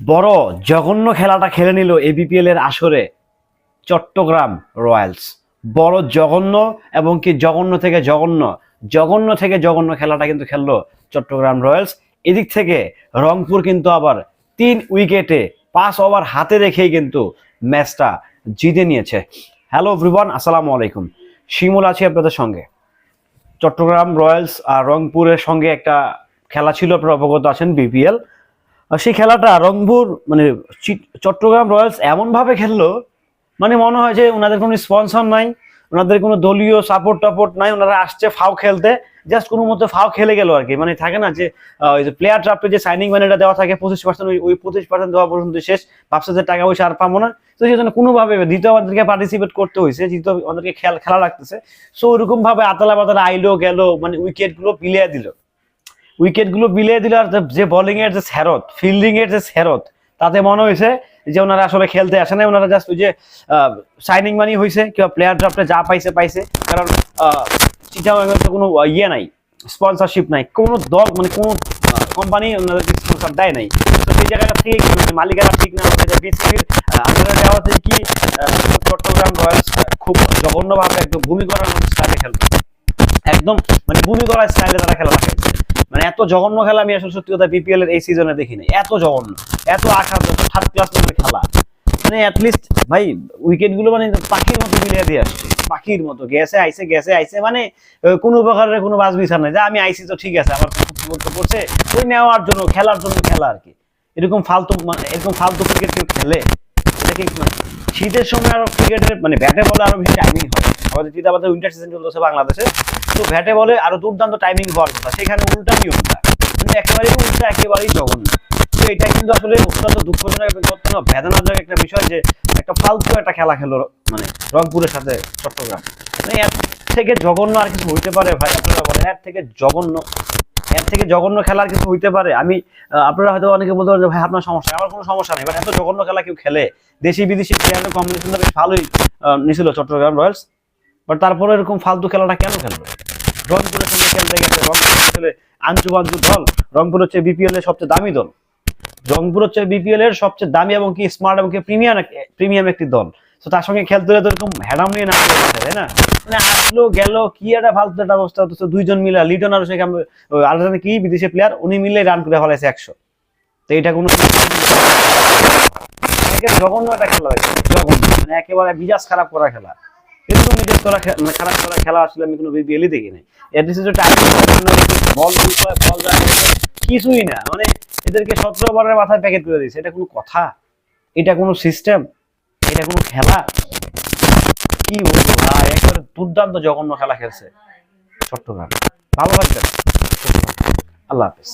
বড় জঘন্য খেলাটা খেলে নিল এবিপিএল এর আসরে চট্টগ্রাম রয়্যালস। বড় জঘন্য এবং কি জঘন্য থেকে জঘন্য জঘন্য থেকে জঘন্য খেলাটা কিন্তু খেললো চট্টগ্রাম রয়্যালস। এদিক থেকে রংপুর কিন্তু আবার তিন উইকেটে পাঁচ ওভার হাতে রেখেই কিন্তু ম্যাচটা জিতে নিয়েছে। হ্যালো এভরিওয়ান, আসসালামু আলাইকুম। শিমুল আছি আপনাদের সঙ্গে। চট্টগ্রাম রয়্যালস আর রংপুরের সঙ্গে একটা খেলা ছিল আপনারা অবগত আছেন বিপিএল সেই খেলাটা রংপুর মানে চট্টগ্রাম রয়্যালস এমনভাবে খেললো মানে মনে হয় যে ওনাদের কোনো স্পন্সর নাই, ওনাদের কোনো দলীয় সাপোর্ট টাপোর্ট নাই, ওনারা আসছে ফাও খেলতে, জাস্ট কোনো মতো ফাও খেলে গেল আর কি। মানে থাকে না যে ওই যে প্লেয়ার ড্রাফটে যে সাইনিং মানিটা দেওয়া থাকে, পঁচিশ পার্সেন্ট ওই ওই পঁচিশ পার্সেন্ট দেওয়া পর্যন্ত শেষ, ভাবছে যে টাকা পয়সা আর পাবো না। তো সেই জন্য কোনোভাবে দ্বিতীয় আমাদেরকে পার্টিসিপেট করতে হয়েছে, দ্বিতীয় আমাদেরকে খেলা খেলা লাগতেছে। সো ওরকম ভাবে আতালা বাতালা আইলো, গেল মানে উইকেটগুলো বিলিয়ে দিল। উইকেটগুলো বিলিয়ে দিল আর যে বোলিং এর যে স্যারত ফিল্ডিং এর যে স্যারত তাতে মনে হয়েছে যে ওনারা আসলে খেলতে আসে না ওনারা জাস্ট ওই যে সাইনিং মানি হয়েছে, কিংবা প্লেয়ার ড্রাফটে যা পাইছে পাইছে। কারণ কোনো ইয়ে নাই স্পন্সরশিপ নাই। কোনো দল মানে কোনো কোম্পানি ওনাদেরকে স্পন্সর দেয় নাই। তো সেই জায়গাটা থেকে হয়েছে? মালিকেরা ঠিক না বিসিবির আন্ডারে দেওয়া থেকে কি চট্টগ্রাম রয়্যালস খুব জঘন্যভাবে একদম ভূমি করার স্টাইলে খেলবে একদম মানে ভূমি করার স্টাইলে তারা খেলা খেলছে মানে এত জঘন্য খেলা আমি আসলে সত্যি কথা বিপিএল এর এই সিজনে দেখিনি। এত জঘন্য, এত এত থার্ড ক্লাস খেলা। মানে অ্যাটলিস্ট ভাই উইকেটগুলো মানে পাখির মতো মিলিয়ে দিয়ে আসছে। পাখির মতো, গেছে আইসে গেছে, আইছে মানে কোনো প্রকারের কোনো বাজ বিচার নাই। যে আমি আইসি তো ঠিক আছে, আমার তো করছে, ওই নেওয়ার জন্য, খেলার জন্য খেলা আর কি। এরকম ফালতু মানে এরকম ফালতু ক্রিকেট কেউ খেলে, এটা কি শীতের সময় আরও ক্রিকেটের মানে ব্যাটে বলে আরও বেশি টাইমিং হয়। আমাদের চিতাবাদের উইন্টার সিজন চলতেছে বাংলাদেশে। তো ব্যাটে বলে আরও দুর্দান্ত টাইমিং হওয়ার কথা। সেখানে উল্টা নিয়মটা মানে একেবারেই উল্টা, একেবারেই জঘন্য। তো এটা কিন্তু আসলে অত্যন্ত দুঃখজনক এবং অত্যন্ত বেদনাজনক একটা বিষয় যে একটা ফালতু একটা খেলা খেলো মানে রংপুরের সাথে চট্টগ্রাম। মানে এর থেকে জঘন্য আর কিছু হইতে পারে ভাই, আপনারা বলেন। এর থেকে জঘন্য, এর থেকে জঘন্য খেলার কিছু হইতে পারে? আমি আপনারা হয়তো অনেকে বলতে পারেন ভাই, আপনার সমস্যা আমার কোনো সমস্যা নেই। বাট এত জঘন্য খেলা কেউ খেলে। দেশি বিদেশি প্লেয়ারের কম্বিনেশনটা বেশ ভালোই নিছিল চট্টগ্রাম রয়্যালস। বাট তারপরে এরকম ফালতু খেলাটা কেন খেলবে? রংপুরের সঙ্গে খেলতে গেছে রংপুর আসলে আঞ্চু বাঞ্চু দল, রংপুর হচ্ছে বিপিএল এর সবচেয়ে দামি দল। রংপুর হচ্ছে বিপিএল এর সবচেয়ে দামি এবং কি স্মার্ট এবং কি প্রিমিয়াম প্রিমিয়াম একটি দল। তো তার সঙ্গে খেলতে হলে তো এরকম হ্যাডাম নিয়ে না তাই না? মানে আসলো, গেল, কি একটা ফালতু একটা অবস্থা, অথচ দুইজন মিলে, লিটন আর সেখানে আর কি বিদেশি প্লেয়ার উনি মিলে রান করে ফেলাইছে একশো। তো এটা কোনো একেবারে জঘন্য একটা খেলা হয়েছে, জঘন্য। মানে একেবারে মিজাজ খারাপ করা খেলা। মানে খারাপ খেলা আসলে আমি কোনো দেখি নাই। বল বল কিছুই না। মানে এদেরকে সতেরো মাথায় প্যাকেট করে দিয়েছে। এটা কোনো কথা? এটা কোনো সিস্টেম এটা কোনো খেলা? কি বলব ভাই, একেবারে দুর্দান্ত জঘন্য খেলা খেলছে। চট্টগ্রাম ভালো থাকবেন আল্লাহ হাফেজ।